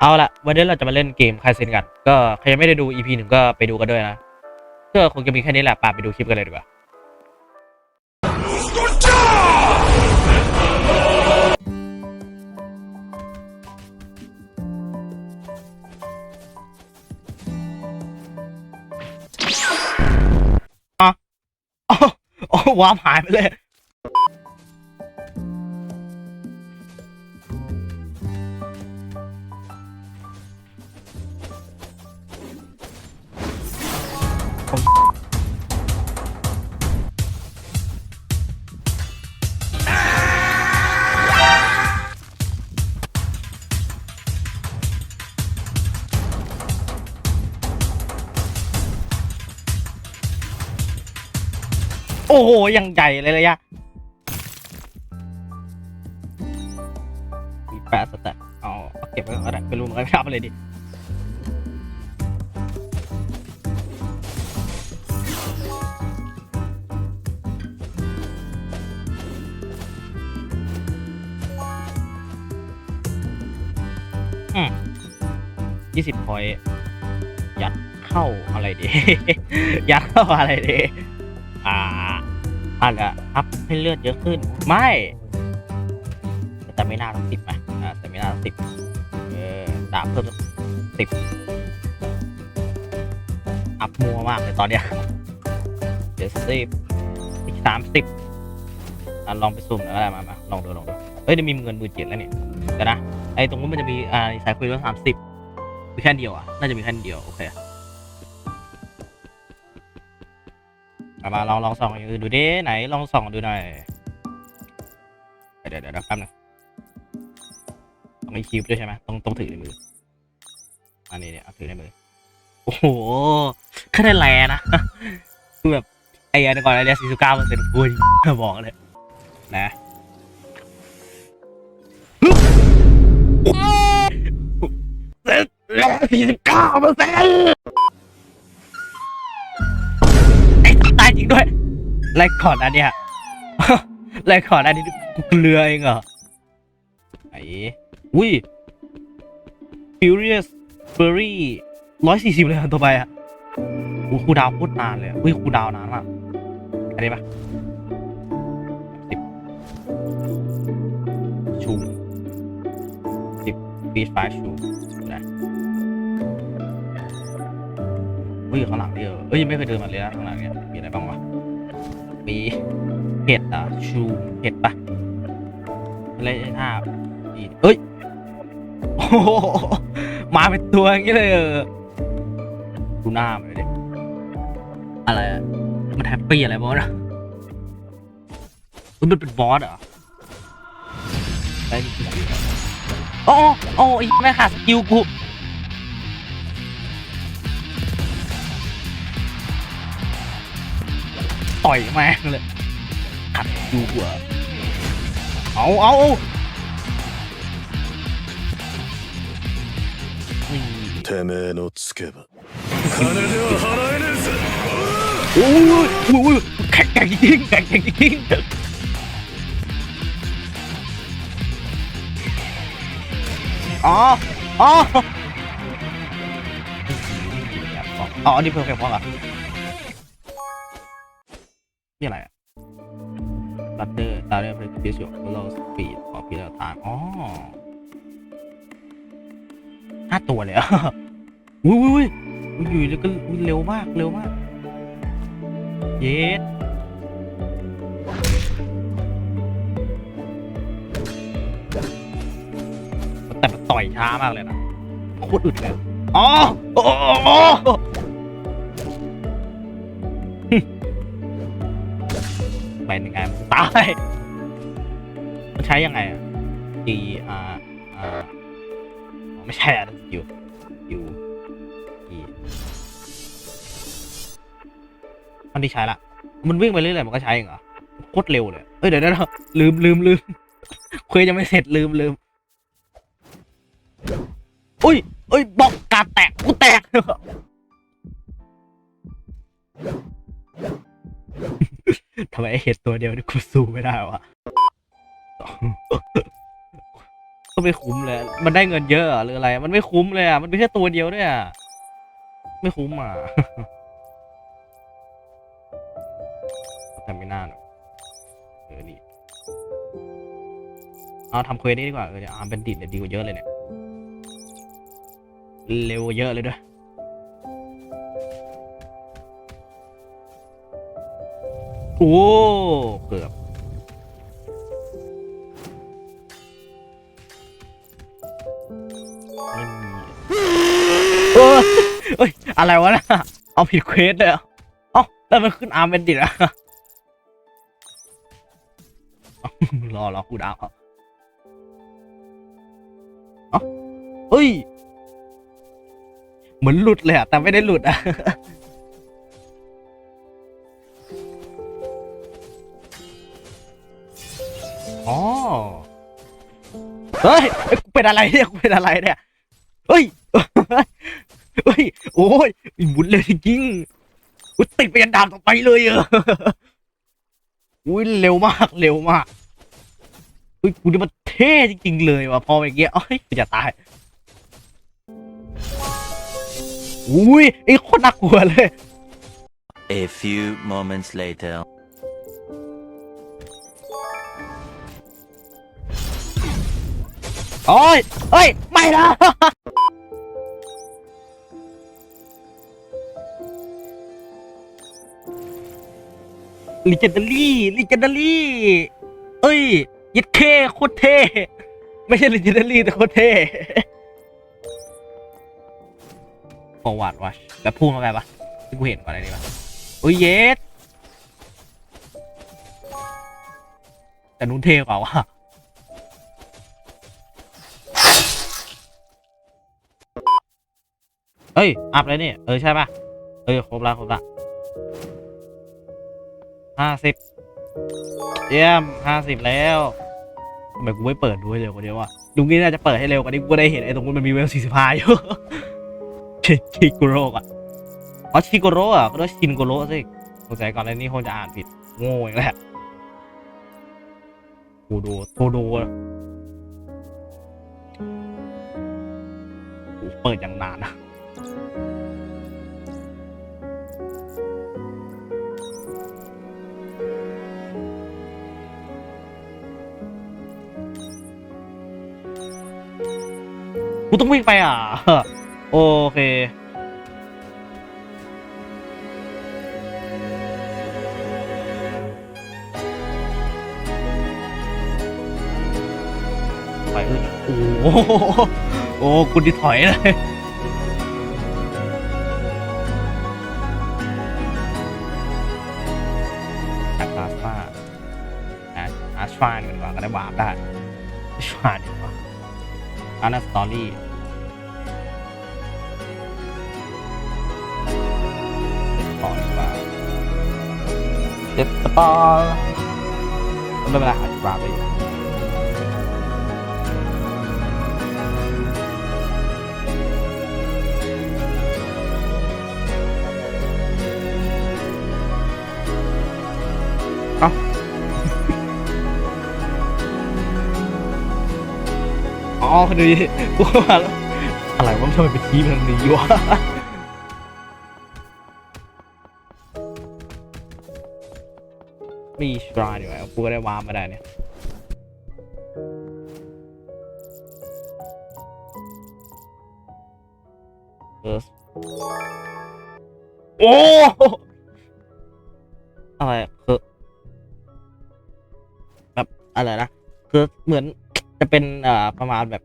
เอาละวันนี้เราจะมาเล่นเกมคาเซนกัน ก็ใครยังไม่ได้ดู EP หนึ่งก็ไปดูกันด้วยนะก็คงจะมีแค่นี้แหละปาไปดูคลิปกันเลยดีกว่าอ๋ออ๋อวาร์ปหายไปเลย อ้โหยังใหญ่เลยเลยอะมีแปะสแต็กเอาเอเก็บไว้ก่อนก็ได้ไม่รู้มือนกันครับอะไรดิอืมยี่สิบพอยยัดเข้าอะไรดี ยัดเข้าอะไรดี อ่า อะไรอะอัพให้เลือดเยอะขึ้น ไม่แต่ไม่น่าต้องสิบไหมอ่าแต่ไม่น่าต้องสิบเออดาบเพิ่มสิบอัพมัวมากเลยตอนเนี้ยเดี๋ยวสิบอีกสามสิบอะลองไปสุ่มแล้วอะไรมามาลองดูลองดูเฮ้ยเดี๋ยวมีเงินหมื่นเจ็ดแล้วเนี่ยเดี๋ยนะไอ้ตรงนู้นมันจะมีอ่าสายคุยว่าสามสิบมีแค่เดียวอะน่าจะมีแค่เดียวโอเค เอามาลองลองส่องอย่างอื่นดูดิไหนลองส่องดูหน่อยเดี๋ยวเดี๋ยวเดี๋ยวแป๊บนึงต้องมีคิวด้วยใช่ไหมต้องต้องถือในมือ อันนี้เนี่ยเอาถือในมือ โอ้โหแค่ได้แลนะคือแบบไอ้อันก่อนไอ้เนี่ยสี่สิบเก้าเปอร์เซ็นต์กูบอกเลยนะสี่สิบเก้าเปอร์เซ็นต์ ด้วยแรกก่อนอันเนี้ยแรกก่อนอันนี้เกลือเองเหรอไอ้อุ้ย Furious Berry ร้อยสี่สิบเลยอันต่อไปอะอู้คูดาวโคตรนานเลยอุ้ยคูดาวนานมากอันนี้ปะสิบชูสิบฟีดไฟชูนะอุ้ยข้างหลังนี่เออเอ้ยยังไม่เคยเดินมาเลยนะข้างหลังเนี่ย มีอะไรบ้างวะ มีเห็ดอะชูเห็ดปะอะไรหน้าอีเอ้ยโอ้โหมาเป็นตัวอย่างนี้เลยเออดูหน้ามันเลยดิอะไรอะมันแฮปปี้อะไรบ้างนะมันเป็นบอสเหรอได้ที่ไหนโอ้โอ้ไอ้แม่ขาดสกิลกู ต่อยแม่งเลยขัดดูหัวเอาเอานี่ てめえのつけば金では払えねえぜ โอ้ยโอ้ยโอ้ยแข็งแข็งจริงแข็งแข็งจริงอ๋ออ๋ออ๋ออันนี้เพอร์เฟกต์พอละ นี่อะไรอะบัตเตอร์ตาเรียกเป็นฟิชชั่นโลสปีดขอพีเรตาอ๋อห้าตัวเลยอะอุ้ยอุ้ยอุ้ยอยู่แล้วก็เร็วมาก เร็วมาก เย็ดแต่มันต่อยช้ามากเลยนะโคตรอึดเลยอ๋อโอ้ ไปหนึ่งไงมันตายมันใช้ยังไงอะ G R R อ๋อไม่ใช่อะอยู่อยู่ E มันที่ใช้ละ มันวิ่งไปเรื่อยๆมันก็ใช้เองเหรอโคตรเร็วเลย เอ้ยเดี๋ยวเดี๋ยวลืมลืมลืมคุยยังไม่เสร็จลืมลืมอุ้ยเอ้ยบอกกาแตกกูแตก ทำไมไอ้เห็ดตัวเดียวนี่กูสู้ไม่ได้วะก็ไม่คุ้มเลย มันได้เงินเยอะเหรอหรืออะไร มันไม่คุ้มเลยอะ มันมีแค่ตัวเดียวด้วยอะ ไม่คุ้มอะทำไม่น่าหรอกเออนี่เอาทำเควสนี่ดีกว่า เออเนี่ยอาร์มเป็นดิดเนี่ยดีกว่าเยอะเลยเนี่ย เร็วกว่าเยอะเลยด้วย โอ้เกือบไม่มีเออเอ้ย อะไรวะนะเอาผิดเควสเลยเหรอเอ้าแล้วมันขึ้นอาร์มเป็นดิดอะเอ้ารอรอกูดาวเอาเอ้าเฮ้ย เหมือนหลุดเลยอะแต่ไม่ได้หลุดอะ เอ้ยกูเป็นอะไรเนี่ยกูเป็นอะไรเนี่ยเฮ้ยเฮ้ยโอ้ยหมุนเลยจริงกูติดไปยันดามต่อไปเลยเอะอุ้ยเร็วมากเร็วมากเฮ้ยกูนี่มันเท่จริงๆเลยว่ะพอเมื่อกี้เอ้ยกูจะตายอุ้ยไอ้คตรน่ากลัวเลย A few moments later. โอ้ยเฮ้ย ไม่นะลิเจนดารี่ลิเจนดารี่เอ้ยยัดเคโคตรเท่ไม่ใช่ลิเจนดารี่แต่โคตรเท่ฟอร์วาร์ดวะแบบพุ่งเข้าไปปะที่กูเห็นก่อนอะไรนี่ปะโอ้ยเยสแต่นู้นเท่กว่าวะ เอ้ย อัพเลยนี่ เออ ใช่ป่ะ เออ ครบละครบละห้าสิบเยี่ยมห้าสิบแล้วทำไมกูไม่เปิดด้วยเร็วกว่านี้วะลุงนี่น่าจะเปิดให้เร็วกว่านี้กูได้เห็นไอ้ตรงนู้นมันมีเวลสี่สิบห้าอยู่ชิโกโร่อะอ๋อชิโกโร่อะก็ต้องชินโกโร่สิสงสัยก่อนแล้วนี่คงจะอ่านผิดโง่อีกแล้วโทโดโทโดอะโอ้เปิดอย่างนานอะ ต้องวิ่งไปอะ โอเค ไปเอ้ยโอ้โหโอ้คุณที่ถอยเลยแอดลาสฟาแอาร์ชฟานกันก่อนก็ได้วาปได้อาร์ชฟานดีกว่าอันนั้นสตอรี่ ต่อดีกว่าเจ็ดสปอร์ไม่เป็นไรอัดกราไปอยู่เอาอ๋อคนนี้กูว่าอะไรวะทำไมเป็นทีมแบบนี้วะ มีสตราอยู่แล้วกูก็ได้วาร์ปมาได้เนี่ยเออโอ้อะไรคือแบบอะไรนะคือเหมือนจะเป็นเอ่อประมาณแบบ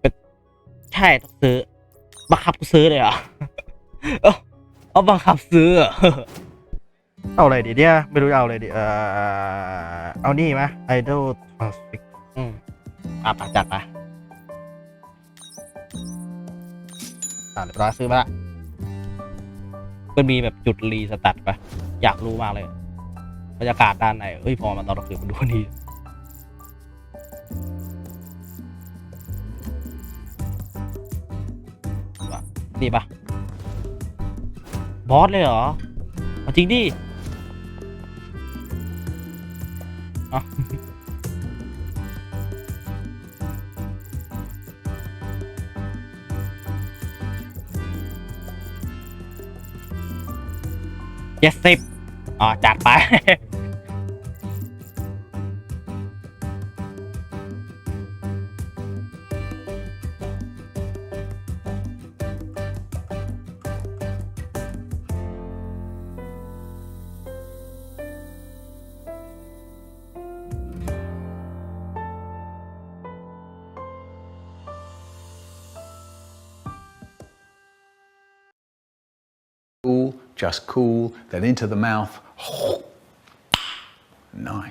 เป็นใช่ต้องซื้อบังคับกูซื้อเลยเหรอเอาเอาบังคับซื้อ เอาอะไรดีเนี่ยไม่รู้จะเอาอะไรดีเอ่อเอานี่ไหมไอดอลทรานสิกอืมอะปะจัดไปอ่าเรียบร้อยซื้อมาละมันมีแบบจุดรีสตาร์ทปะอยากรู้มากเลยบรรยากาศด้านในเฮ้ยพอมาตอนกลางคืนมันดูดีดีปะบอสเลยเหรอ จริงดิ เจ็ดสิบอ๋อจัดไป just cool, then into the mouth. Nice.